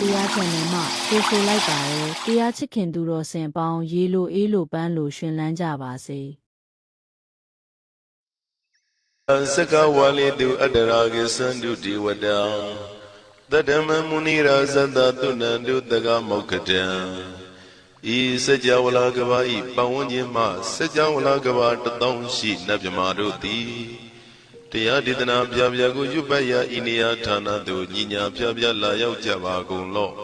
တရားချန်နယ်မှကိုဆိုလိုက်ပါတယ်တရားချစ်ခင်သူတော်စင်ပေါင်းရေလိုအေးလိုပန်းလိုရှင်လန်းကြပါစေစကဝါလိတုအတ္တရာကိသန္တုတိဝတံတတ္တမမုနိရာဇတတုဏန္တုတကမောက္ခတံဤစัจ java လာကဘာဤပတ်ဝန်းကျင်မှစัจ java လာကဘာတသောင်းရှိနတ်မြမာတို့သည် တရားဒေသနာပြပြကိုရွတ်ပတ်ရာဤနေရာဌာနသို့ညီညာပြပြလာရောက်ကြပါကုန်လော့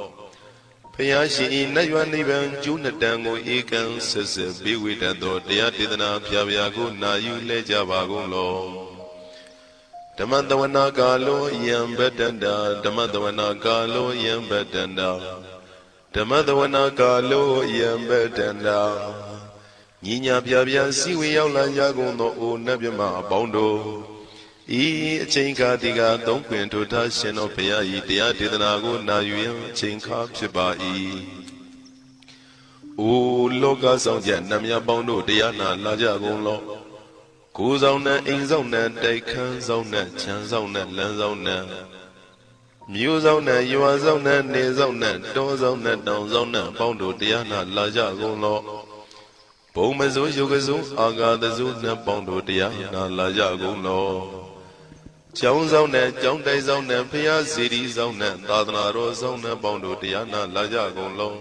ဖျားရှင်ဤနတ်ရွာနိဗ္ဗာန်ကျူးနှစ်တန်ကိုဧကံဆက်ဆက်ပေးဝေတတ်သောတရားဒေသနာပြပြကိုနာယူလဲကြပါကုန်လော့ဓမ္မတဝနာကာလောယံဗတ္တန္တာဓမ္မတဝနာကာလောယံဗတ္တန္တာဓမ္မတဝနာကာလောယံဗတ္တန္တာညီညာပြပြစီဝေရောက်လာကြကုန်သောအိုနတ်မြမအပေါင်းတို့ ဤအချိန်ခါဒီကသုံးပင်ထိုထားရှင်တော်ဘုရားဤတရားဒေသနာကိုနာယူရန်အချိန်ခါဖြစ်ပါ၏အိုလောကဆောင်ကြနတ်မြတ်ပေါင်းတို့တရားနာလာကြကုန်လော့ကိုယ်ဆောင်နဲ့အိမ်ဆောင်နဲ့တိုက်ခန်းဆောင်နဲ့ခြံဆောင်နဲ့လမ်းဆောင်နဲ့မြို့ဆောင်နဲ့ရွာဆောင်နဲ့နေဆောင်နဲ့တောဆောင်နဲ့တောင်ဆောင်နဲ့ပေါင်းတို့တရားနာလာကြကုန်လော့ဘုံမစိုးယုတ်ကစိုးအာဂါတစိုးနဲ့ပေါင်းတို့တရားနာလာကြကုန်လော့ ကျောင်းဆောင်နဲ့ကျောင်းတိုက်ဆောင်နဲ့ဖျားစီရီဆောင်နဲ့သာသနာတော်ဆောင်နဲ့ပေါင်းတို့တရားနာလာကြကုန်လော့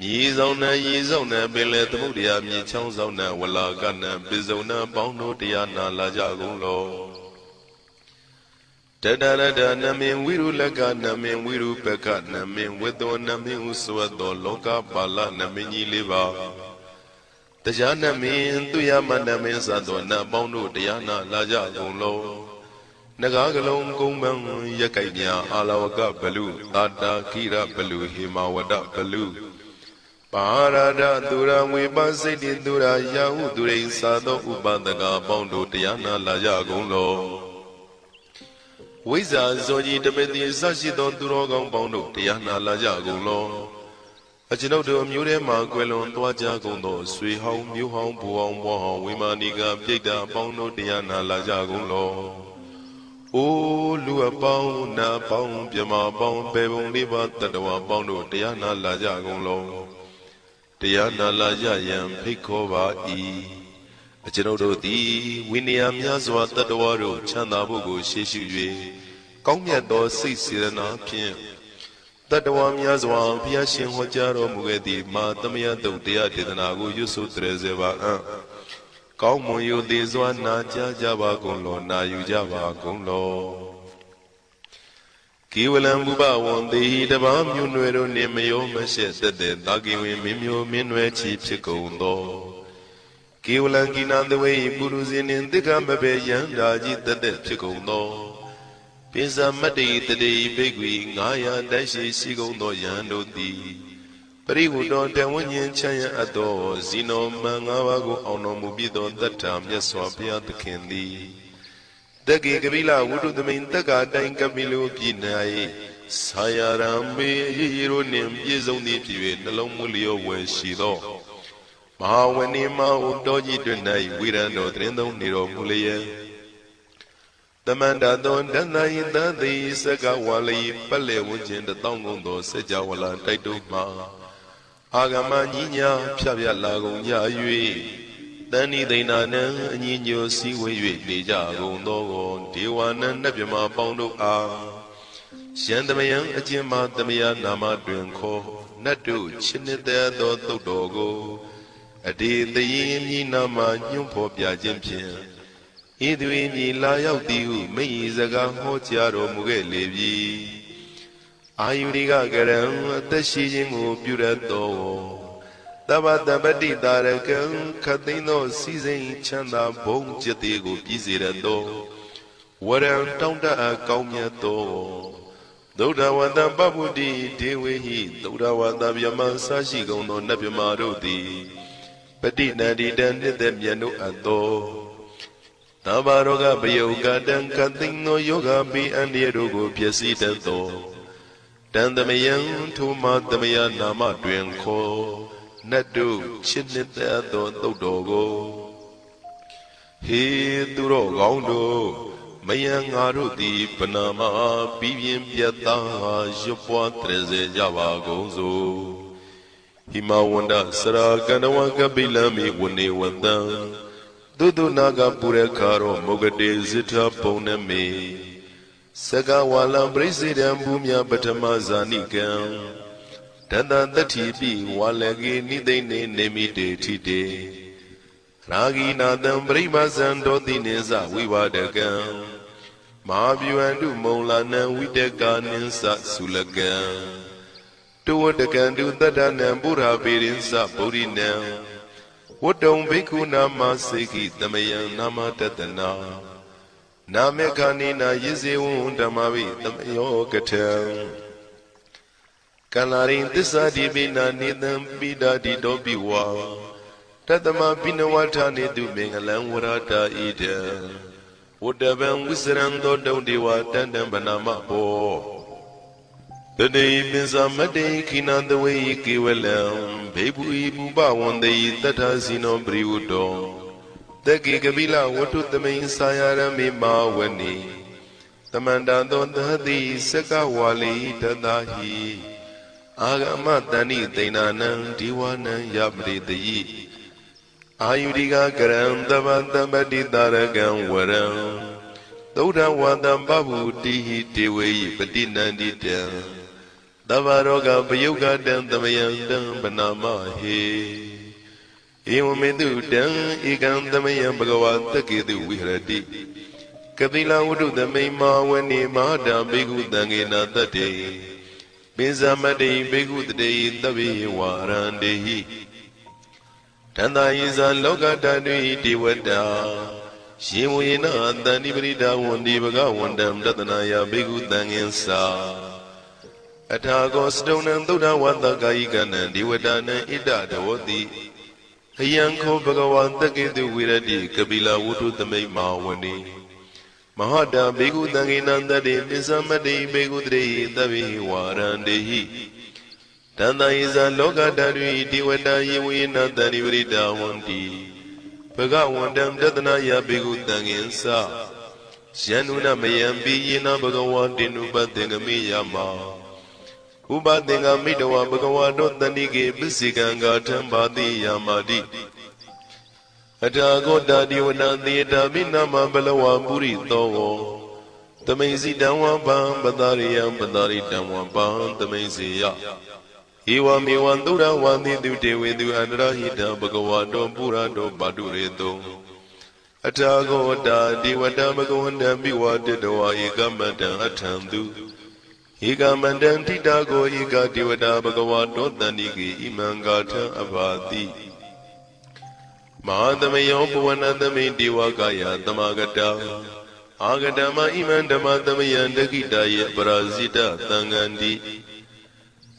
မြေဆောင်နဲ့ရေဆောင်နဲ့ပင်လေသမုဒ္ဒရာမြေချောင်းဆောင်နဲ့ဝလာကနဲ့ပိစုံနဲ့ပေါင်းတို့တရားနာလာကြကုန်လောတတရတနမင်ဝိရုလကနမင်ဝိရုပကနမင်ဝေသောနမင်ဥသဝတ္တောလောကပါလနမင်ကြီးလေးပါတရားနမင်သူယမနမင်သသောနတ်ပေါင်းတို့တရားနာလာကြကုန်လော နဂါကလုံးကုံပန်းရက်ကြိုက်များအာလဝကဘလူအာတာခိရဘလူဟေမဝဒဘလူပါရဒသူရဝေပစိတ်တိသူရယာဟုသူရိသာသောဥပဒကပေါင်းတို့တရားနာလာကြကုန်လောဝိဇ္ဇာဇောကြီးတပတိဆရှိသောသူတော်ကောင်းပေါင်းတို့တရားနာလာကြကုန်လောအကျွန်ုပ်တို့အမျိုးထဲမှကွယ်လွန်သွားကြကုန်သောဆွေဟောင်းမျိုးဟောင်းဘူဟောင်းဘွားဟောင်းဝိမာနီကပြိတ္တာပေါင်းတို့တရားနာလာကြကုန်လော အိုလူအပေါင်းနာပေါင်းမြမပေါင်းပေပုံလေးပါတတဝပေါင်းတို့တရားနာလာကြကုန်လောတရားနာလာရယံဖိတ်ခေါ်ပါ၏အကျွန်ုပ်တို့သည်ဝိနည်းများစွာတတ္တဝါတို့ချမ်းသာဖို့ကိုရှေ့ရှု၍ကောင်းမြတ်သောစိတ်စေတနာဖြင့်တတ္တဝါများစွာဘုရားရှင်ဟောကြားတော်မူခဲ့သည့်မာသမယတုတ်တရားဒေသနာကိုရွတ်ဆိုတရေစေပါအံ့ ကောင်းမွန်ယုသေးစွာနာကြားကြပါကုန်လောနာယူကြပါကုန်လောကေဝလံဘုဘဝံတေဟိတဘာမြွနွယ်တို့နှင့်မယောမရှက်သက်တဲ့တာကိဝင်မင်းမျိုးမင်းနွယ်ချီဖြစ်ကုန်သောကေဝလံကိနာသဝေဟိပုရုဇဉ်နှင့်တိက္ခမဘေယံဓာကြီးသက်တဲ့ဖြစ်ကုန်သောပိစမတ္တိတတိဘိက္ခွေ900တိုက်ရှိရှိကုန်သောယံတို့သည်ပ ရိဝုတောတဝဉ္ဉ္ချမ်းရအပ်သောဇီနောမံ၅ပါးကိုအောင်တော်မူပြီးသောတတ္ထာမြတ်စွာဘုရားသခင်သည်တက္ကေကပိလဝုဒ္ဓသမိန်တက္ကာတိုင်ကပိလိုပြည်၌ဆာယရံမေရေရိုနှင့်ပြည့်စုံသည်ဖြစ်၍နှလုံးမူလျောဝယ်ရှိသောမဟာဝဏိမဟုတော်ကြီးတွင်၌ဝိရံတော်သတင်းသုံးနေတော်မူလျက်တမန္တသောဒန္တယိတသိစကဝါလိပက်လေဝဉ္ခြင်းတတောင်းကုန်သောစကြဝဠာတိုက်တို့မှာ အာဂမကြီးညာဖြတ်ပြလာကုန်ကြ၍တဏိသိဏနံအညီညွတ်စည်းဝေး၍နေကြကုန်သောကိုဒေဝနံနတ်မြမပေါင်းတို့အားယံတမယံအကျဉ်မတမယနာမတွင်ခေါ်နတ်တို့ချစ်နှစ်သက်သောသုတ်တော်ကိုအဒီတရင်မြည်နာမညွန့်ဖော်ပြခြင်းဖြင့်ဤသူ၏မြည်လာရောက်သည်ဟုမိဤစကားဟောကြားတော်မူခဲ့လေပြီ အာယုရိကကရံအသက်ရှိခြင်းကိုပြုရသောတဗ္ဗတပတိတာရကံခသိန်းသောစီစိန်ချမ်းသာဘုံจิตတေကိုပြည့်စေရသောဝရံတောင်းတအပ်ကောင်းမြတ်သောသုဒ္ဓဝတ္တပပုတိဒေဝေဟိသုဒ္ဓဝတ္တဗျမဆရှိကုန်သောနတ်မြမာတို့သည်ပฏิနန္တိတံနှစ်သက်မြတ်တို့အပ်သောသဗ္ဗရောဂပယုကတံကသိန်းသောယောဂပိအန္တရတို့ကိုဖြစ်စီတတ်သော တန်သမယံထိုမသမယနာမတွင်ခေါ်နတ်တို့ချစ်နှစ်သက်သောသုတ်တော်ကိုဟေသူတော်ကောင်းတို့မယံငါတို့သည်ပနာမပြီးပြင်းပြတ်သားရွတ်ပွားတရစေကြပါကုန်စို့ဟိမဝန္ဒစရာကန္တဝကပိလမိဝနေဝတံသုတုနာကပုရခါရောမုဂတေဇိထပုံနမေ စကဝါလံပရိစေတံဘူမြပထမဇာနိကံတတတတိပိဝါလကေနိသိနေနေမိတေထိတေရာဂိနာတံပရိမဇံတောတိနိသဝိဝါဒကံမဟာဗျူဟန္တုမုံလာနံဝိတကာနိသသုလကံတဝတကံတုတတ္တနံပုရာပေရိသဗုဒ္ဓိနံဝတ္တုံဘိက္ခုနာမစေခိတမယံနာမတတနာ နာမေခာနိနာယဇေဝံဓမ္မဝိတမယောကထံကန္လာရိသစ္စာတိပိနာနိတံပိဒာတိတောပိဝါတတမပိနဝထာနေတုမင်္ဂလံဝရတာဣဒံဝတ္တဗံဝိစရံသောတုံဒေဝတန္တံဗနာမဘောတတေပင်စမတေခိနတဝေကေဝလံဘေဘူးဤပူပဝန္တေတတ္ထစီနောပရိဝတ္တောတကေကပိလဝတ္ထုတမိန်စာယရမေမာဝနေတမန္တသောသတိစကဝါလီတတဟိအာဂမတဏိတိဏနံဒီဝနံယပရိတယိအာယုရိကကရံတပတပတိတာရကံဝရံသုဒ္ဓဝါတံပဗုတိဟိတေဝေယပတိနန္တိတံသဗ္ဗရောဂပယုကတံသမယံတံဗနာမဟေ ဧဝမေတုတံဧကံသမယံဘဂဝါတကေတုဝိဟရတိကတိလဝုဒ္ဓသမိန်မာဝနေမဟာတံဘေကုတံငေနာတတ္တေပိဇမတေဘေကုတတေသဗ္ဗေဝါရန္တေဟိတန္တာယေဇာလောကတတုဤဒေဝတာရှင်ဝေနတန်တိပရိဒါဝန္ဒီဘဂဝန္တံတတနာယဘေကုတံငင်္စာအထာကောစတုံနံသုဒ္ဓဝတ္တကာယိကနံဒေဝတာနံဣဒတဝတိ ခယံခောဘဂဝါတကေတုဝိရတိကပိလဝုထုသမိတ်မာဝဏိမဟာတာဘေကုတံငေနံတတေပိသမတေဘေကုတရေသဗ္ဗေဝါရန္တေဟိတန်တယေဇာလောကတရိတိဝတယေဝေနတဏိဝရိတဝန္တိဘဂဝန္တံတတနာယဘေကုတံငင်္စယန္နုနမယံပိယေနဘဂဝါတိနုပသင်္ကမေယမ ဥပသင်္ကမိတဝဘဂဝါတောတဏိကေပစ္စေကံဂါထံဘာတိယမာတိအထာဂောတာဒီဝနသေတာမိနာမဘလဝပုရိသောဝသမိန်စီတံဝံပံပတရိယံပတရိတံဝံပံသမိန်စီယဧဝမေဝံသုရဝန္တိတုတေဝေတုအန္တရဟိတံဘဂဝါတောပုရတောပါတုရေတောအထာဂောတာဒီဝတံဘဂဝန္တံပိဝတတဝါဧကမတံအထံတု ဧကမတံတိတာကိုဧကဒီဝတာဘဂဝါတောတန္တိကေဣမံဂါထံအဘာတိမဟာသမယောပဝနသမိတေဝကာယသမဂတာအာဂတမဣမံဓမ္မသမယံတခိတာယေပရာဇိတသံဃန္တိ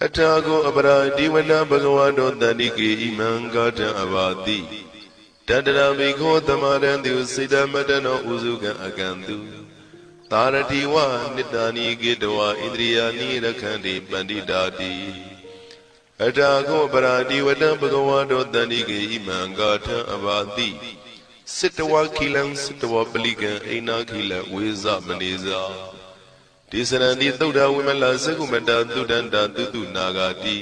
အထာကိုအပရာဒီဝနာဘဂဝါတောတန္တိကေဣမံဂါတံအဘာတိတတရမိခောသမရံတုစေတမတနောဥစုကံအကံတု သာရတိဝနိတ္တာနိကေတဝဣန္ဒြိယာနိရခန္တိပန္တိတာတိအထာကိုအပရာဒီဝနာဘဂဝါတောတန္တိကေဣမံဂါတံအဘာတိစိတဝခိလံစိတဝပလိကံအိနာခိလဝေဇမနေဇာတိစရဏတိသုဒ္ဓဝိမလသကုမတသုဒ္ဓန္တာတုတုနာဂာတိ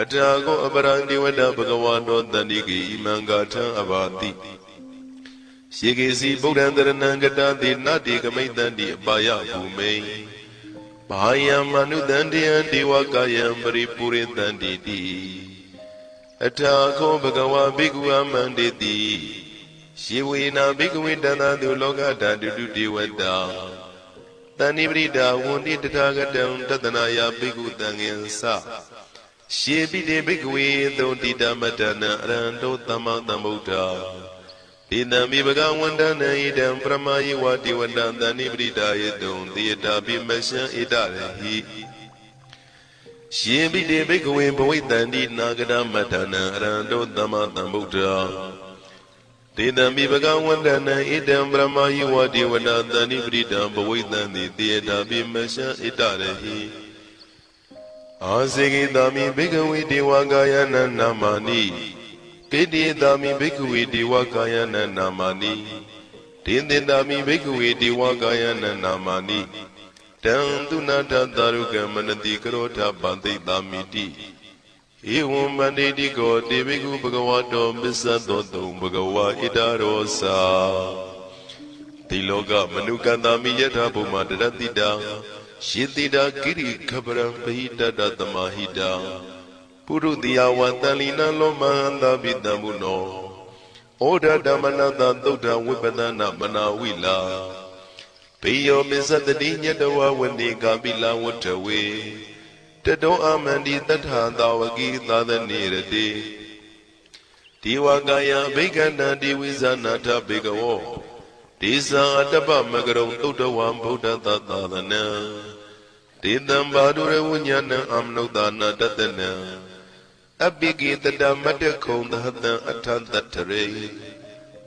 အထာကောအပရံဒီဝတ္တဘဂဝါတောတန္တိကေဣမံဂါထံအဘာတိ ယေကေစီဗုဒ္ဓံတရဏံကတတိနတ္တိကမိတ္တန္တိအပါယဘူမိန်ဘာယံမနုတန္တယံဒေဝကာယံပရိပူရိတန္တိတိအထာခောဘဂဝါဘိက္ခုအမန္တေတိယေဝေနာဘိက္ခဝေတန္တာတုလောကဓာတုတုဒေဝတာတဏိပရိဒာဝန္တိတထာဂတံတတနာယဘိက္ခုတံငင်္စရှေပိတေဘိက္ခဝေသုံတိတမတနံအရဟံတောသမ္မာသမ္ဗုဒ္ဓ ဒေနံမိဘဂဝန္တနံဣဒံပရမယေဝတိဝန္တံတဏိပရိဒာယေတုံသေတာပိမရှံဣဒရဟိရှင်ပိတေဘိက္ခဝေဘဝိတန္တိနာဂရမတနံအရဟံတောသမ္မာသမ္ဗုဒ္ဓဒေတံမိဘဂဝန္တနံဣဒံပရမယေဝတိဝန္တံတဏိပရိဒံဘဝိတန္တိသေတာပိမရှံဣဒရဟိအာစေကိတာမိဘိက္ခဝေဒေဝကာယနံနာမာနိ ကေတိတာမိဘိက္ခဝေဒေဝကာယနနာမာနိတင်းတင်တာမိဘိက္ခဝေဒေဝကာယနနာမာနိတံသူနာထသာရုကမနတိကရောထပန္တိတာမိတိဧဝံမန္တိတိကောတေဘိက္ခုဘဂဝတောပစ္စသောတုံဘဂဝါဣတရောစာဒီလောကမနုကန္တာမိယထာဘုမတရတိတာယေတိတာကိရိခပရံပဟိတတသမဟိတာ ပုရုတိယဝတန်လီနလောမဟန္တာပိတံဘုနောဩဒဓမ္မနတသုဒ္ဓဝိပဒနာမနာဝိလာဘေယောမစ္စတတိညတဝဝနေကာပိလဝတ္ထဝေတတောအမန္တိတထသာဝကိသာသနေရတိဒီဝကာယဘိက္ခဏတိဝိဇာနာထဘေကဝောဒေဇာအတ္တပမကရုံသုတ္တဝံဗုဒ္ဓသသာသနံဒေတံဘာဒုရဝဉ္ဇဏံအမနုဿာနာတတနံ အပိကိတတမတ္တခုံသဟတံအထတတ္ထရေ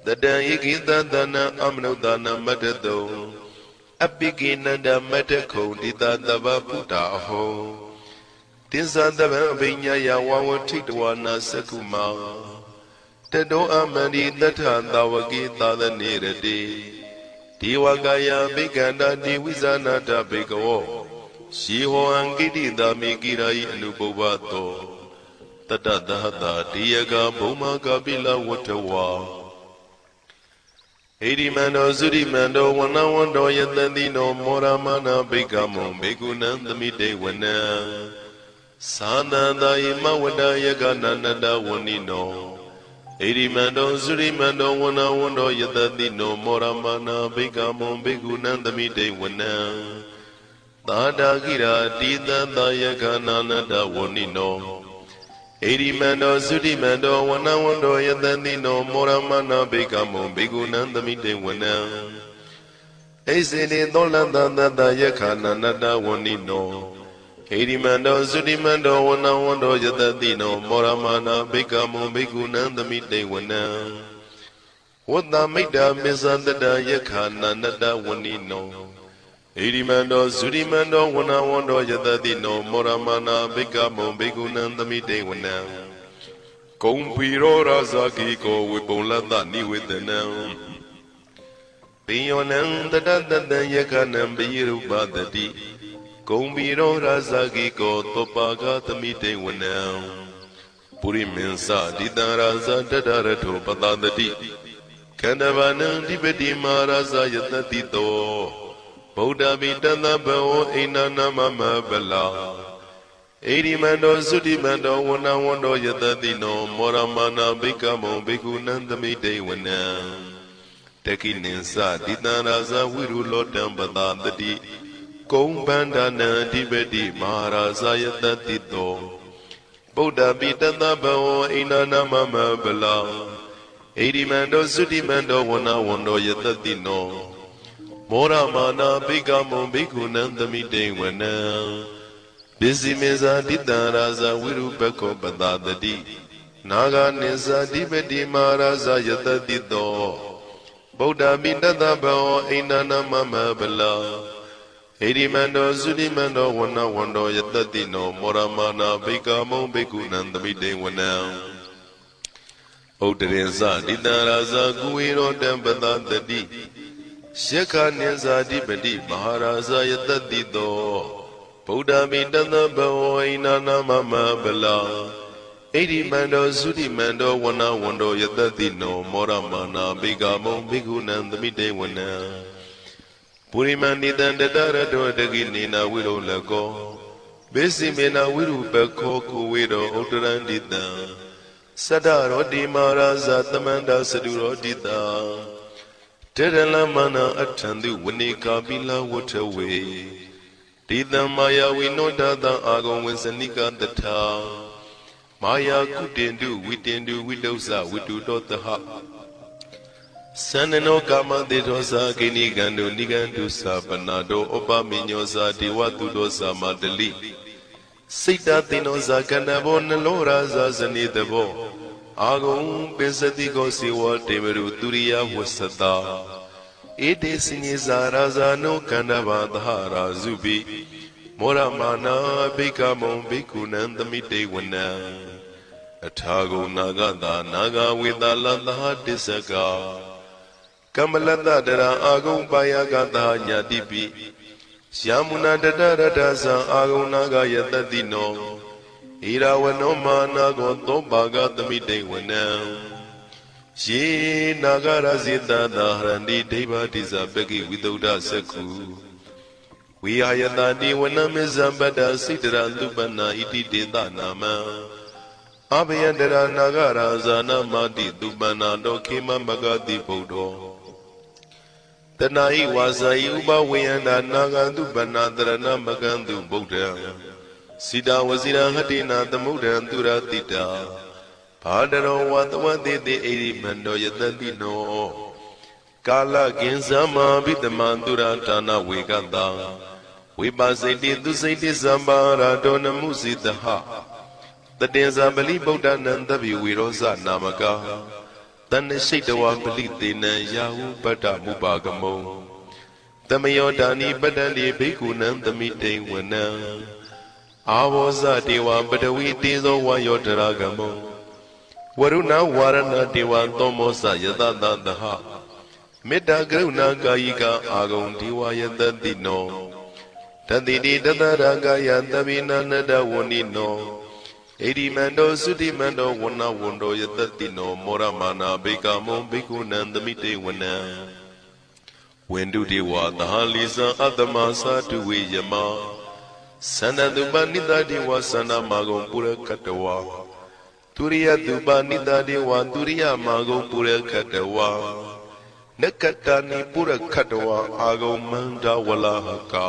တတံဧကိတသနံအမနုဿာနာမတ္တတုံအပိကိနန္ဒမတ္တခုံတိတသဗ္ဗဗုဒ္ဓအဟောတိသသဗ္ဗအဘိညာယဝဝထိတဝနာသကုမာတတောအမန္တိတထသာဝကိသာသနေရတိဒီဝကာယဘိက္ခန္တာဒီဝိဇာနာတဘေကဝောရှိဟောအံကိတိတာမိကိရာယအနုပုဗ္ဗတော တတတဟတာဒီယကဘုံမကပိလဝတ္ထဝါဣရိမန္တောသုရိမန္တောဝနဝန္တောယတတိနောမောရမနာဘိကမောဘေကုဏံသမိတေဝနံသာနန္တယမဝတ္တယကနန္တဝဏိနောဣရိမန္တောသုရိမန္တောဝနဝန္တောယတတိနောမောရမနာဘိကမောဘေကုဏံသမိတေဝနံသာတာကိရာတိတသယကနာနတဝဏိနော ဣရိမန္တောသုတိမန္တောဝနဝန္တောယတတိနောမောရမနာဘေကမောဘေကုဏံသမိတေဝနံဣစေနေသောလန္တသတ္တယခာနာနတဝဏိနောဣရိမန္တောသုတိမန္တောဝနဝန္တောယတတိနောမောရမနာဘေကမောဘေကုဏံသမိတေဝနံဝတ္တမိတ္တာမေဇန္တတယခာနာနတဝဏိနော ဣရိမန္တောသုရိမန္တောဝနဝန္တောယတတိနောမောရမနာဘေကမောဘေကုဏံသမိတေဝနံကုံပီရောရာဇာကိကိုဝေပုံလတ္တနိဝေဒနံပိယောနံတတတတံယခနံပိရုပတတိဂုံပီရောရာဇာကိကိုသောပါကသမိတေဝနံပုရိမင်းစဒီတံရာဇာတတရထောပတတတိခန္ဓဗာနံဒီပတိမာရာဇာယတတိတော ဗုဒ္ဓမိတသဗ္ဗဝအိနာနာမမဗလာဣရိမန္တောသုတိမန္တောဝနဝန္တောယတတိနော မောရမနာဘိကမောဘိက္ခုနံသမိတေဝနံတကိနိသဒီတံရာဇဝိရုလောတံပတတတိကုံဗန္ဒနံအဓိပတိမဟာရာဇယတတိတောဗုဒ္ဓပိတသဗ္ဗဝအိနာနာမမဗလာဣရိမန္တောသုတိမန္တောဝနဝန္တောယတတိနော မောရမာနာဘိကမောဘိက္ခုနံသမိတေဝနံပစ္စည်းမေဇာတိတံရာဇဝိရုပခောပတတတိနာဂနိဇာတိပတိမာရာဇယတတိတောဗုဒ္ဓပိတသဗ္ဗဝအိနာနာမမဗလာဣရိမန္တောသုတိမန္တောဝနဝန္တောယတတိနောမောရမာနာဘိကမောဘိက္ခုနံသမိတေဝနံဥဒ္ဒရေဇတိတံရာဇကုဝေရောတံပတတတိ ယက္ခနိဇာတိပတိမဟာရာဇယတတိတောဗုဒ္ဓမိတသဘဝိနာနာမမဗလာဣရိမန္တောသုတိမန္တောဝနဝန္တောယတတိနောမောရမာနာဘိကမောဘိက္ခုနံသမိတေဝနံပုရိမဏိတံတတရတောတကိနေနာဝိရုလကောဘေစီမေနာဝိရုပခောကုဝေရောဥတရန္တိတံသတ္တရောတိမာရာဇသမန္တာစတုရောတိတာ တေရလမနာအထံသူဝနေကာပိလဝထဝေဒီတံမာယာဝိနောဒတံအာဂုံဝေစနိကတထာမာယာကုတင်တုဝိတင်တုဝိတုဇဝိတုတောတဟသန္နနောကာမတေသောသာကိနိကံတုနိကံတုသာပနာတောဥပမိညောသာဒေဝတုတောသာမတလိစိတ်တသိနောဇာကဏဘောနလောရာဇာဇနိတဘော အာဂုံပိစတိကိုစီဝတေမရုသူရိယဝဆတာဧတေစညေဇာရာဇာနောကန္တဘာသဟရာဇုပိမောရမာနာဘိကမုံဘိက္ခုနံသမိတေဝနံအထာဂုံနာဂတာနာဂဝေတာလသဟတစ္စကာကမ္မလတ္တတရာအာဂုံပါယကတာညာတိပိယာမုနာတတရတသံအာဂုံနာဂယတတိနော ဣရာဝနောမာနာကောသောဘာဂသမိတေဝနံယေနာဂရဇိတသာဟရန္တိဒိဗ္ဗတိဇပကိဝိသုဒ္ဓစက္ခုဝိဟာယတတိဝနမေဇံပတ္တစိတရတုပနာဣတိတေသနာမံအဘယတရနာဂရာဇာနာမတိတုပနာတောခေမမဂတိဗုဒ္ဓောတဏှာဤဝါစာဤဥပဝေယန္တာနာဂန္တုပဏတရဏမကန္တုဗုဒ္ဓံ စိတာဝစီရဟတိနာသမုဒ္ဒံသူရတိတာဘာဒရောဝတဝတိတိအိရိမန္တောယတတိနောကာလကင်သမ္မာဘိတမံသူရဒါနဝေကတံဝိပါစိတိသူစိတိသမ္ပါရာတောနမှုစိတဟတတေဇာပလိဗုဒ္ဓနံတပိဝေရောဇနာမကာတဏ္ဍရှိတဝပလိသေနံယာဟုပတ္တမုပါကမုံတမယောဒာနိပတ္တန္တိဘိက္ခုနံသမိတိဝနံ အာဝောဇတေဝပတဝီတေဇောဝါယောတရာကမုံဝရုဏဝါရဏတေဝသောမောဇယတတသဟမေတ္တာကရုဏာကာယိကအာဂုံဒေဝယတတိနောတတိတိတတရာကာယသဗ္ဗိနာနတဝဏိနောဣတိမန္တောသုတိမန္တောဝဏဝန္တောယတတိနောမောရမာနာဘေကမောဘေကုဏံသမိတေဝနံဝန္တုတေဝသဟလိဇံအတ္တမသာတုဝေယမ သန္တတုပနိတတေဝသန္နမာဂုံပုရခတဝသူရိယတုပနိတတေဝသူရိယမာဂုံပုရခတဝနကတနိပုရခတဝအာဂုံမန္တဝလာဟကာ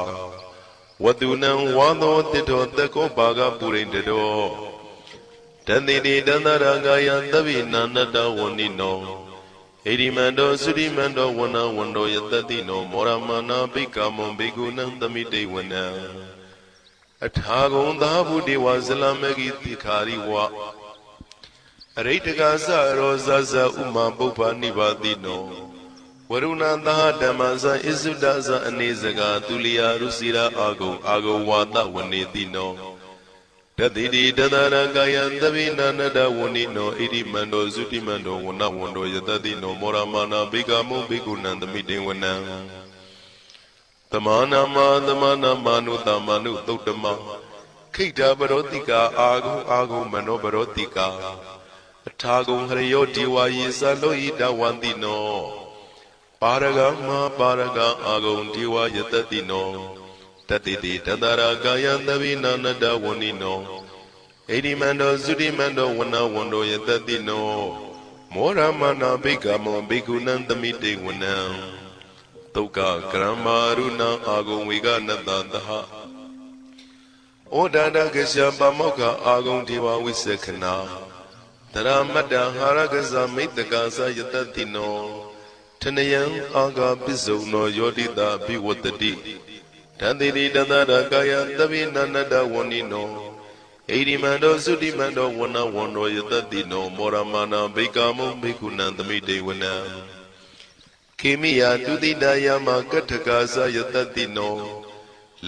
ဝတုနံဝါသောတိတောတကောဘာဂပုရိန္တတောတတိတိတန္တရာဂယံသဗ္ဗိနာနတဝဏိနောဣရိမန္တောသုရိမန္တောဝနဝန္တောယတတိနောမောရမနာဘိကမောဘိကုဏံသမိတေဝနံ အထာဂုံသာဘုဒေဝဇလမဂိတိခာရိဝအရိတကသရောဇဇဥမပုပ္ပနိပါတိနောဝရုဏသာဓမ္မဇဣစုဒဇအနေစကာသူလျာရုစီရာအာဂုံအာဂုံဝါဒဝနေတိနောတတိတိတတရကာယံသဗိနာနတဝဏိနောဣတိမန္တောသုတိမန္တောဝနဝန္တောယတတိနောမောရမာနာဘိကမောဘိကုဏံသမိတေဝနံ တမနာမတမနာမနုတမနုသုတ်တမခိတ္တပရောတိကာအာဂုအာဂုမနောပရောတိကာအထာဂုံဟရယောဒီဝါယေသလောဣတဝန္တိနောပါရဂမပါရဂအာဂုံဒီဝါယတတိနောတတိတိတတရာကာယံသဗိနာနတဝဏိနောဣတိမန္တောသုတိမန္တောဝနဝန္တောယတတိနောမောရမနာဘိကမောဘိက္ခုနံသမိတေဝနံ တုတ်ကကရမရုဏအာဂုံဝေကနတသဟဩဒါဒကရှပမောက္ခအာဂုံဒေဝဝိသခနာတရမတ္တဟာရကဇမိတ္တကာသယတတိနောထနယံအာဂပစ္စုံနောယောတိတာဘိဝတ္တိတန္တိတိတန္တရာကာယသဗ္ဗိနာနတဝဏိနောဣရိမန္တောသုတိမန္တောဝနဝန္တောယတတိနောမောရမနာဘိကာမုံဘိက္ခုနံသမိတေဝနံ ခေမိယာတုတိတယမကထကာသယတတိနော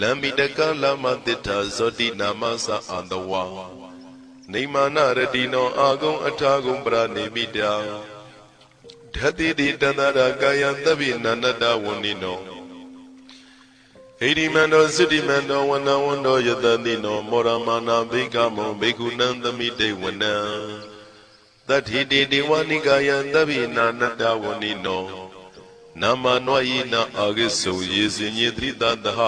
လမ္မိတကလမတိထာဇောတိနာမသအန္တဝါနေမာနရတိနောအာဂုံအထာဂုံပရနေမိတာဓတိတိတန္တရာကာယသဗ္ဗိနာနတဝဏိနောဣတိမန္တောသုတိမန္တောဝနဝန္တောယတတိနောမောရမနာဘိကမောဘိက္ခုနံသမိတေဝနံတတိတိဒေဝနိကာယံသဗ္ဗိနာနတဝဏိနော နာမနဝယိနာအာဂိစုယေစညေတိတတဟ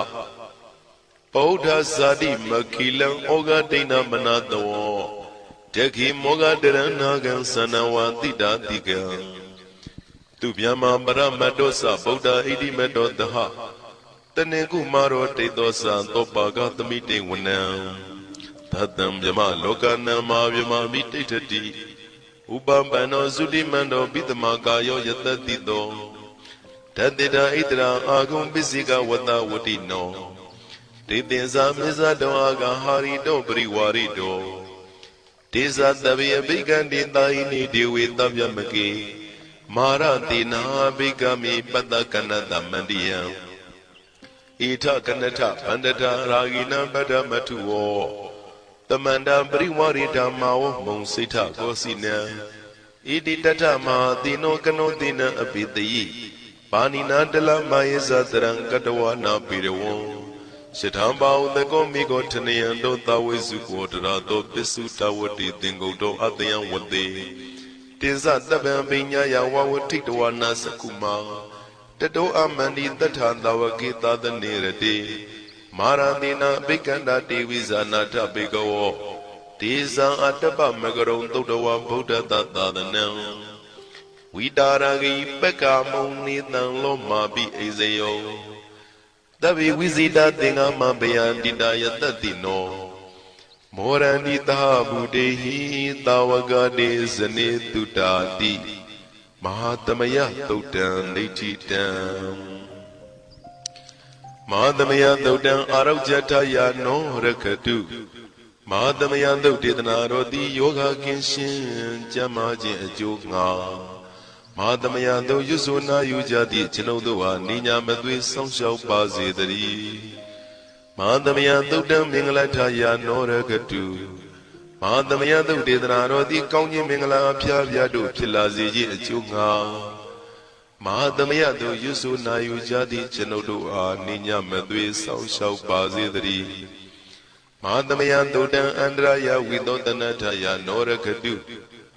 ဗုဒ္ဓဇာတိမခိလံဩဃဒိဏမနတောတခိမောဃတရဏကံသနဝတိတာတိကံသူဗျမပရမတ္တောသဗုဒ္ဓဣတိမတ္တောတဟတနေကုမာရောတေသောသံသောပါကသမိတေဝနံသတ္တံမြမလောကနံမာမြမမိတိဋ္ဌတိဥပပန္နောသုတိမန္တောပိတမကာယောယတတိတော တတိတာဣတရာအာဂုံပစ္စည်းကဝတ္တဝတိနောတေသင်္ဇာမေဇတောအာဂဟာရိတောပရိဝါရိတောဒေဇာတဗေအဘိကံတေတာယိနိဒေဝေတဗျမကေမာရတိနာဘိကမိပတ္တကနတမန္တိယံဣထကနထဗန္တတာရာဂိနံပဒမထုဝောတမန္တပရိဝရိဓမ္မာဝမုံစိထကောစီနံဣတိတထမဟာတိနောကနောတိနံအပိတယိ ပါဏိနာတလမယေသတရံကတဝနာပိရဝံရှထံပါဥတကောမိကောထနယံတောသဝေစုကောတရာတောပစ္စုတဝတိသင်္ကုတ်တောအတယံဝတေတိဇတပံပိညာယဝဝတိတဝနာစကုမာတတောအမန္တိတထာတဝကေသသနေရတိမာရတိနာဘိကန္တာတေဝိဇာနာထဘေကဝောတေဇံအတ္တပမကရုံသုတ်တဝဗုဒ္ဓတသာသနံ ဝိတာရဂိပက္ကမုံနိတံလောမာပိအိဇယောတဗ္ဗေဝိဇိတာသင်္ဃမဘယန္တိတာယတတိနောမောရန္တိသာဗုတေဟိတာဝကတေဇနေတုတာတိမဟာတမယသုတ်တံဒိဋ္ဌိတံမဟာတမယသုတ်တံအာရောဇထယာနောရခတုမဟာတမယသုတ်တေသနာရောတိယောဂကင်းရှင်းကျမ်းမာခြင်းအကျိုးငါ မဟာသမယတို့ရွတ်ဆိုနာယူကြသည့်ကျွန်ုပ်တို့ဟာနိညာမသွေဆောင်းလျှောက်ပါစေတည်းမဟာသမယသုတ်တံမင်္ဂလထာယာနောရကတုမဟာသမယသုတ်ဒေသနာတော်သည်ကောင်းခြင်းမင်္ဂလာအဖျားဖျားတို့ဖြစ်လာစေခြင်းအကျိုးငါမဟာသမယတို့ရွတ်ဆိုနာယူကြသည့်ကျွန်ုပ်တို့အားနိညာမသွေဆောင်းလျှောက်ပါစေတည်းမဟာသမယသုတ်တံအန္တရာယဝိသောတနထာယာနောရကတု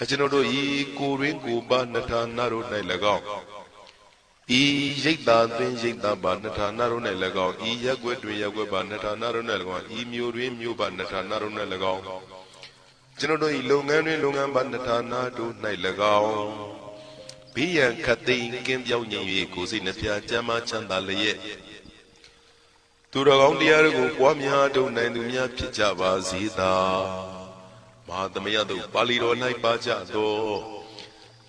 အကျွန်ုပ်တို့ဤကိုရင်းကိုပါနှထာနာတို့၌၎င်းဤရိတ်တာသွင်းရိတ်တာပါနှထာနာတို့၌၎င်းဤရက်ွက်တွင်ရက်ွက်ပါနှထာနာတို့၌၎င်းဤမျိုးတွင်မျိုးပါနှထာနာတို့၌၎င်းကျွန်ုပ်တို့ဤလုပ်ငန်းတွင်လုပ်ငန်းပါနှထာနာတို့၌၎င်းဘိယံခတ်သိမ်းကင်းပြောင်းငြိမ်၍ကိုယ်စိတ်နှပြချမ်းသာချမ်းသာလျက်သူတော်ကောင်းတရားတို့ကိုပွားများထုတ်နိုင်သူများဖြစ်ကြပါစေသာ မဟာသမယတို့ပါဠိတော်၌ပါကြသော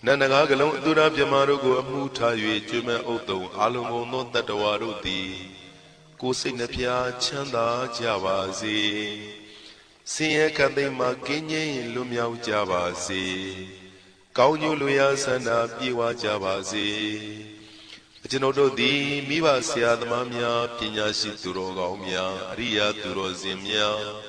နန္ဒကားကလုံးအတုရပြမတို့ကိုအမှုထား၍ကျွမ်းမဲ့ဥတုံအာလုံကုန်သောတတ္တဝါတို့သည်ကိုယ်စိတ်နှပြချမ်းသာကြပါစေဆင်းရဲခတ်သိမ်းမှကင်းငြိမ်းလွတ်မြောက်ကြပါစေကောင်းကျိုးလိုရာဆန္ဒပြေဝကြပါစေကျွန်ုပ်တို့သည်မိဘဆရာသမားများပညာရှိသူတော်ကောင်းများအရိယာသူတော်စင်များ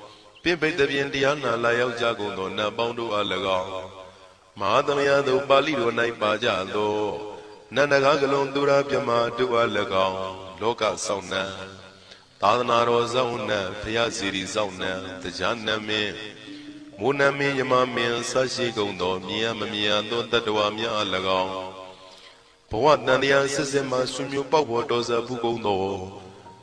ပင်ပိတပြင်းတရားနာလာရောက်ကြကုန်သောနတ်ပေါင်းတို့အား၎င်းမဟာသမယသို့ပါဠိတော်၌ပါကြသောနန္ဒကားကလုံးသူရာပြမတို့အား၎င်းလောကဆောင်နှံသာသနာတော်ဆောင်နှံဘုရားစီရီဆောင်နှံတရားနမင်းမိုးနမင်းယမမင်းဆရှိကုန်သောမြင်ရမမြင်ရသောတတ္တဝါများအား၎င်းဘဝတန်တရားစစ်စစ်မှဆွမျိုးပေါက်ပေါ်တော်စပ်ဘူးကုန်သော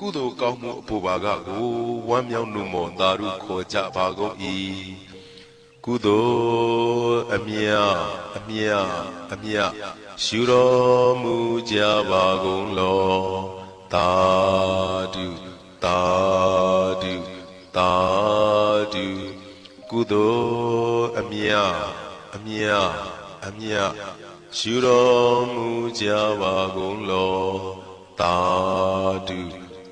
ကုသိုလ်ကောင်းမှုအဖို့ပါကကိုဝမ်းမြောက်နှုမောသာရုခေါ်ကြပါကုန်၏ကုသိုလ်အမြတ်အမြတ်အမြတ်ရှုတော်မူကြပါကုန်လောသာဓုသာဓုသာဓုကုသိုလ်အမြတ်အမြတ်အမြတ်ရှုတော်မူကြပါကုန်လောသာဓု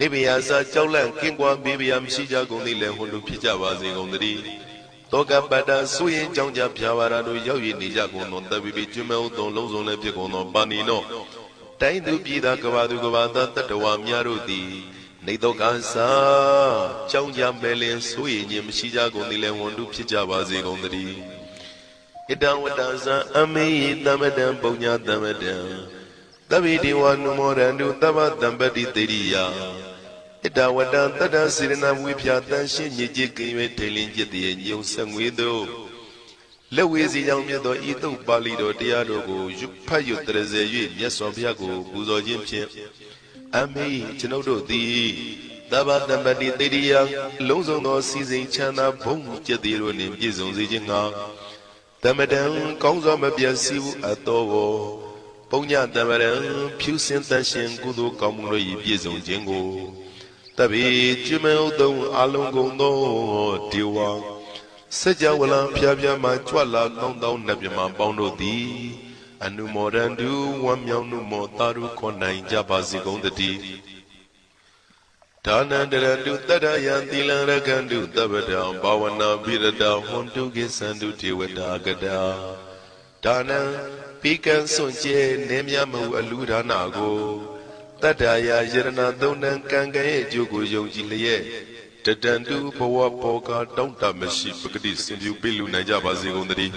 နေဘယာစာကြောက်လန့်ကင်းကွာဘေးဘယာမရှိကြကုန်သည်လည်းဟွန်လူဖြစ်ကြပါစေကုန်သတည်းတောကပတ္တာဆိုရင်ကြောင့်ကြဖြာပါရာတို့ရောက်ရည်နေကြကုန်သောတဝေပြီကျွမ်းမောသုံးလုံးစုံလည်းဖြစ်ကုန်သောပါဏိလောတိုင်းသူပြည်သားကဘာသူကဘာတန်တတ္တဝါများတို့သည်နေတော့ကစားကြောင်းကြမဲလင်းဆိုရင်ချင်းမရှိကြကုန်သည်လဲဝန်တုဖြစ်ကြပါစေကုန်သတည်းဣတံဝတ္တဇံအမေဟိသမတံပုံညာသမတံသဗ္ဗေဒေဝနုမောရန္တုသဗ္ဗတံပတိတေရိယ ဣတဝတ္တတတ္တစေရဏဝိဖြာတန်ရှင်းညစ်ကြေးကင်၍ထိန်လင်းจิตတည်းညုံဆက်ငွေတို့လက်ဝေစီကြောင့်မြတ်သောဤတုတ်ပါဠိတော်တရားတော်ကိုရွတ်ဖတ်ရွတ်တရစေ၍မြတ်စွာဘုရားကိုပူဇော်ခြင်းဖြင့်အမေကျွန်ုပ်တို့သည်သဗ္ဗတမ္ပတိတေရိယအလုံးစုံသောစီစဉ်ချမ်းသာဘုံကျက်သေးတို့နှင့်ပြည့်စုံစေခြင်းငှာတမတံကောင်းစွာမပြတ်စည်းဘူးအပ်တော်ကိုပုံညတမရံဖြူစင်တန်ရှင်ကုသိုလ်ကောင်းမှုတို့၏ပြည့်စုံခြင်းကို တပိကျွမေဥတုံအလုံးကုန်သောဒေဝစัจ java လံဖျားဖျားမှကြွလာကောင်းသောနတ်မြမပေါင်းတို့သည်အနုမောဒန္တုဝမ်းမြောက်မှုမောတာရုခေါ်နိုင်ကြပါစေကုန်သတည်းဒါနန္တရတုတတ္တယံသီလံရကန္တုတပ္ပတံဘာဝနာပိရတဟွန်တုကိသန္တုတေဝတာကတာဒါနံပိကံစွန့်ကျဲနေမြမဟုအလူဒါနာကို တတ္တရာယရဏသုံးနံကံကံရဲ့အကျိုးကိုယုံကြည်လျက်တတန္တုဘဝဘောကတောင်းတမရှိပဂတိစင်ပြုပိလူနိုင်ကြပါစေကုန်သတည်း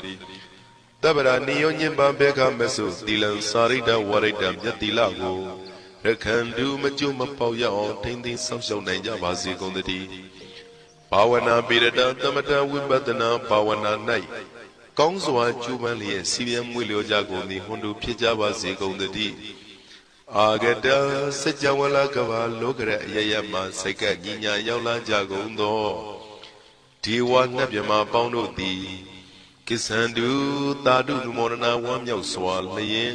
တဗ္ဗရာနိယောညင်ပံဘေခမဆုသီလံစာရိတဝရိတမြတ်တိလကိုရခန္တုမကျွတ်မပေါက်ရအောင်ထိမ့်သိမ်းဆောက်ရှောက်နိုင်ကြပါစေကုန်သတည်းဘာဝနာပိရတသမထဝိပဿနာဘာဝနာ၌ကောင်းစွာကျူးပန်းလျက်စီရင်မွေလျောကြကုန်သည်ဟွန်တူဖြစ်ကြပါစေကုန်သတည်း အာဂတစัจ java လကဘာလောကရအယယမစိတ်ကညီညာရောက်လာကြကုန်သောဒီဝနတ်မြမပေါင်းတို့သည်ကိစ္ဆန္တုတာတုနုမောဒနာဝမ်းမြောက်စွာလျင်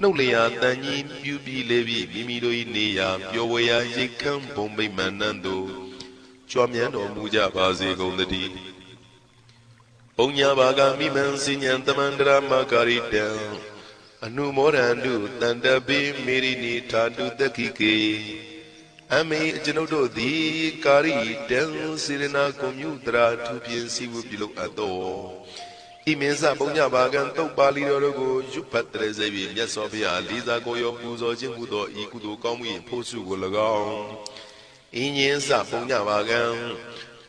နှုတ်လျာတန်ကြီးပြူပြီးလေပြီးမိမိတို့၏နေရာပျော်ဝေရာရိတ်ခမ်းဘုံမိမ့်မှန်နှံ့သို့ကြွမြန်းတော်မူကြပါစေကုန်သတည်းပုံညာဘာဂမိမံစဉ္ဉံတမန္တရာမကာရိတံ အနုမောဒန္တုတန္တပိမေရိနိထာတုတခိကေအမေအကျွန်ုပ်တို့သည်ကာရိတံစေရနာကွန်မြူတရာသူပြင်းစီဝပြုလုပ်အပ်သောဤမင်းစပုံညဘာကံတုတ်ပါဠိတော်တို့ကိုရွတ်ဖတ်တရစေပြီးမြတ်စွာဘုရားလေးစားကိုရောပူဇော်ခြင်းဟူသောဤကုသိုလ်ကောင်းမှု၏ဖို့စုကို၎င်းဤညင်းစပုံညဘာကံ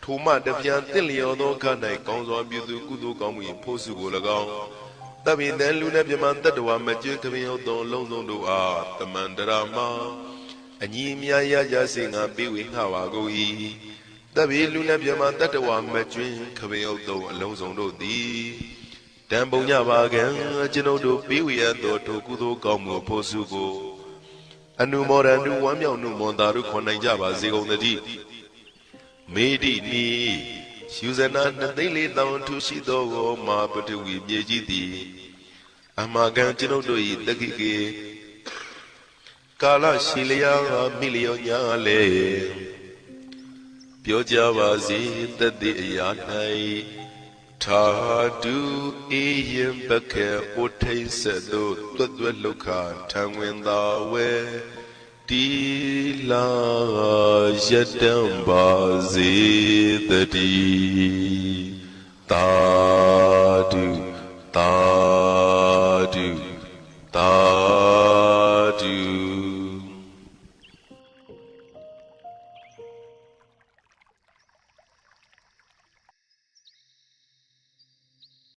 ထိုမှတပြန်တင့်လျော်သောခ၌ကောင်းစွာပြုသူကုသိုလ်ကောင်းမှု၏ဖို့စုကို၎င်း တပိတံလူနဲ့မြမတတ္တဝမကျွတ်ခပင်ရောက်သောလုံးစုံတို့အားတမန္တရာမအညီအမြရကြစေငါပေးဝေငှပါကုန်၏တပည့်လူနဲ့ပြမတတ္တဝမကျွင်းခပင်ဥတုံအလုံးစုံတို့သည်တံပုံညပါကံကျွန်ုပ်တို့ပေးဝေရသောထိုကုသိုလ်ကောင်းမှုဖို့စုကိုအနုမောဒန္တုဝမ်းမြောက်နှုမွန်တာတို့ခွန်နိုင်ကြပါစေကုန်သတည်းမေတိနီ ယူဇနာနှစ်သိန်းလေးတောင်ထူရှိသောကိုမာပတဝီမြေကြီးသည်အမကံကျွန်ုပ်တို့၏တက္ကိကေကာလရှိလျာမိလျောညာလေပြောကြပါစေတသက်အရာ၌သာဓုအေယံပကေဥထိတ်ဆက်သို့တွတ်တွတ်လောက်ခထံဝင်သာဝဲ တီလာယတံပါစေတတိသာဓုသာဓုသာဓု